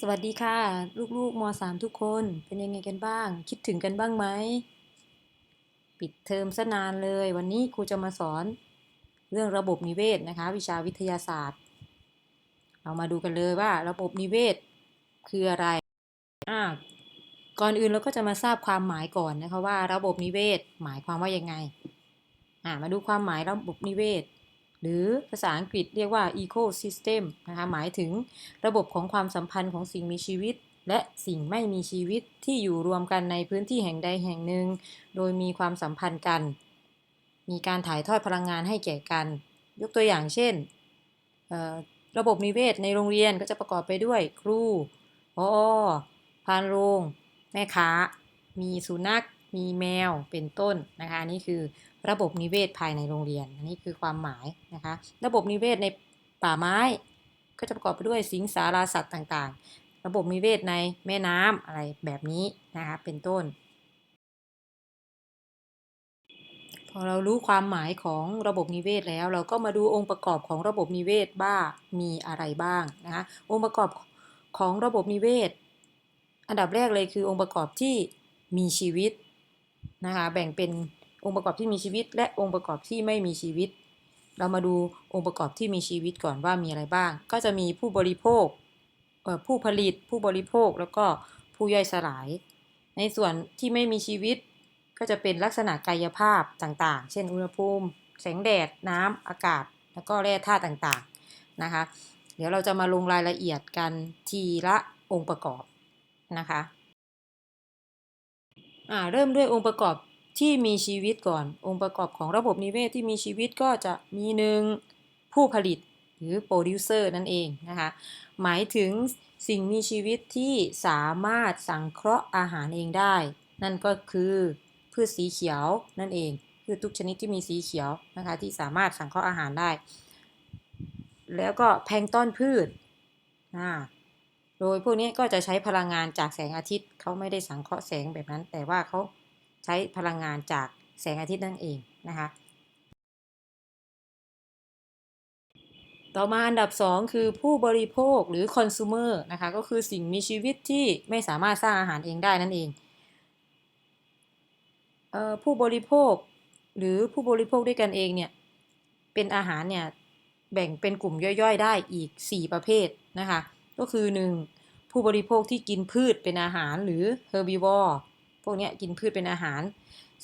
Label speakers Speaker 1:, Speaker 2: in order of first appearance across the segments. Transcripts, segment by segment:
Speaker 1: สวัสดีค่ะ ลูกๆม .3 ทุกคนเป็นยังไงกันบ้าง คิดถึงกันบ้างไหม ปิดเทอมซะนานเลย วันนี้ครูจะมาสอนเรื่องระบบนิเวศนะคะ วิชาวิทยาศาสตร์ เรามาดูกันเลยว่าระบบนิเวศคืออะไรอ่าก่อนอื่นเราก็จะมาทราบความหมายก่อนนะคะว่าระบบนิเวศ หมายความว่ายังไงอ่ามาดูความหมายระบบนิเวศ หรือภาษาอังกฤษเรียกว่า ecosystem นะคะหมายถึงระบบของความสัมพันธ์ของสิ่งมีชีวิต และสิ่งไม่มีชีวิตที่อยู่รวมกันในพื้นที่แห่งใดแห่งหนึ่ง โดยมีความสัมพันธ์กัน มีการถ่ายทอดพลังงานให้แก่กัน ยกตัวอย่างเช่น ระบบนิเวศในโรงเรียนก็จะประกอบไปด้วยครูพอพานโรง แม่ค้า มีสุนัข มีแมวเป็นต้นนะคะนี่คือระบบนิเวศภายในโรงเรียน อันนี้คือความหมายนะคะ ระบบนิเวศในป่าไม้ก็จะประกอบไปด้วยสิงสาราสัตว์ต่างๆ ระบบนิเวศในแม่น้ำอะไรแบบนี้นะคะเป็นต้น พอเรารู้ความหมายของระบบนิเวศแล้ว เราก็มาดูองค์ประกอบของระบบนิเวศบ้ามีอะไรบ้างนะคะองค์ประกอบของระบบนิเวศ อันดับแรกเลยคือองค์ประกอบที่มีชีวิต นะคะแบ่งเป็นองค์ประกอบที่มีชีวิต และองค์ประกอบที่ไม่มีชีวิต เรามาดูองค์ประกอบที่มีชีวิตก่อนว่ามีอะไรบ้าง ก็จะมีผู้บริโภคผู้ผลิตผู้บริโภคแล้วก็ผู้ย่อยสลาย ในส่วนที่ไม่มีชีวิต ก็จะเป็นลักษณะกายภาพต่างๆ เช่น อุณหภูมิ แสงแดด น้ำอากาศ แล้วก็แร่ธาตุต่างๆนะคะ เดี๋ยวเราจะมาลงรายละเอียดกันทีละองค์ประกอบนะคะ เริ่มด้วยองค์ประกอบที่มีชีวิตก่อน องค์ประกอบของระบบนิเวศที่มีชีวิตก็จะมีหนึ่งผู้ผลิตหรือโปรดิวเซอร์นั่นเองนะคะหมายถึงสิ่งมีชีวิตที่สามารถสังเคราะห์อาหารเองได้ นั่นก็คือพืชสีเขียวนั่นเองพืชทุกชนิดที่มีสีเขียวนะคะที่สามารถสังเคราะห์อาหารได้ แล้วก็แพงต้นพืชอ่า โดยพวกนี้ก็จะใช้พลังงานจากแสงอาทิตย์เขาไม่ได้สังเคราะห์แสงแบบนั้น แต่ว่าเขาใช้พลังงานจากแสงอาทิตย์นั่นเองนะคะ ต่อมาอันดับ 2 คือผู้บริโภคหรือคอน sumer นะคะก็คือสิ่งมีชีวิตที่ไม่สามารถสร้างอาหารเองได้นั่นเองเออผู้บริโภคหรือผู้บริโภคด้วยกันเองเนี่ยเป็นอาหารเนี่ยแบ่งเป็นกลุ่มย่อยๆ ได้อีก 4 ประเภทนะคะ ก็คือ 1. ผู้บริโภคที่กินพืชเป็นอาหารหรือ herbivore พวกนี้กินพืชเป็นอาหาร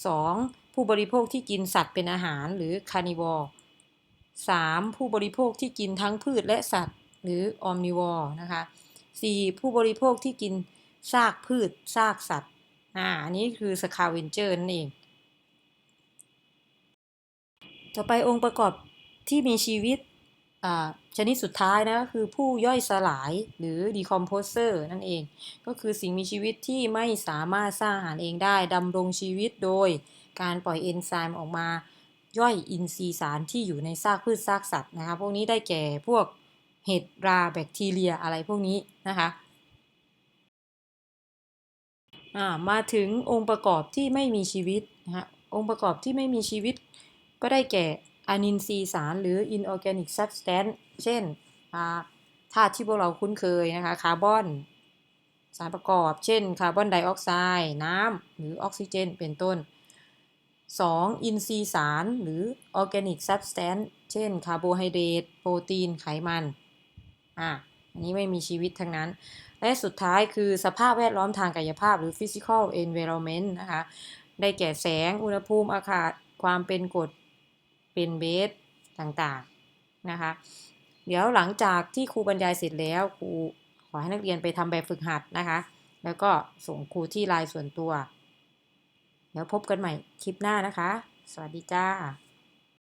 Speaker 1: 2. ผู้บริโภคที่กินสัตว์เป็นอาหารหรือคาร์นิวอร์ 3. ผู้บริโภคที่กินทั้งพืชและสัตว์ หรือออมนิวอร์นะคะ 4. ผู้บริโภคที่กินซากพืชซากสัตว์ อ่า อันนี้คือสคาเวนเจอร์นั่นเอง ต่อไปองค์ประกอบที่มีชีวิต ชนิดสุดท้ายนะคือผู้ย่อยสลายหรือ decomposer นั่นเอง ก็คือสิ่งมีชีวิตที่ไม่สามารถสร้างอาหารเองได้ดำรงชีวิตโดย การปล่อยเอนไซม์ออกมาย่อยอินทรีย์สารที่อยู่ในซากพืชซากสัตว์นะคะพวกนี้ได้แก่พวกเห็ดราแบคทีเรียอะไรพวกนี้นะคะมาถึงองค์ประกอบที่ไม่มีชีวิตนะคะองค์ประกอบที่ไม่มีชีวิตก็ได้แก่ อนินทรีย์สารหรือ inorganic substance เช่นธาตุที่พวกเราคุ้นเคยนะคะ คาร์บอน สารประกอบ เช่น คาร์บอนไดออกไซด์ น้ำ หรือออกซิเจน เป็นต้น 2. อินทรีย์สารหรือ organic substance เช่น คาร์โบไฮเดรต โปรตีน ไขมัน อะ อันนี้ไม่มีชีวิตทั้งนั้น และสุดท้ายคือสภาพแวดล้อมทางกายภาพหรือ physical environment นะคะ ได้แก่แสง อุณหภูมิ อากาศ ความเป็นกรด เป็นเบสต่างๆนะคะ เดี๋ยวหลังจากที่ครูบรรยายเสร็จแล้วครูขอให้นักเรียนไปทำแบบฝึกหัดนะคะ แล้วก็ส่งครูที่ไลน์ส่วนตัวแล้วพบกันใหม่คลิปหน้านะคะ สวัสดีจ้า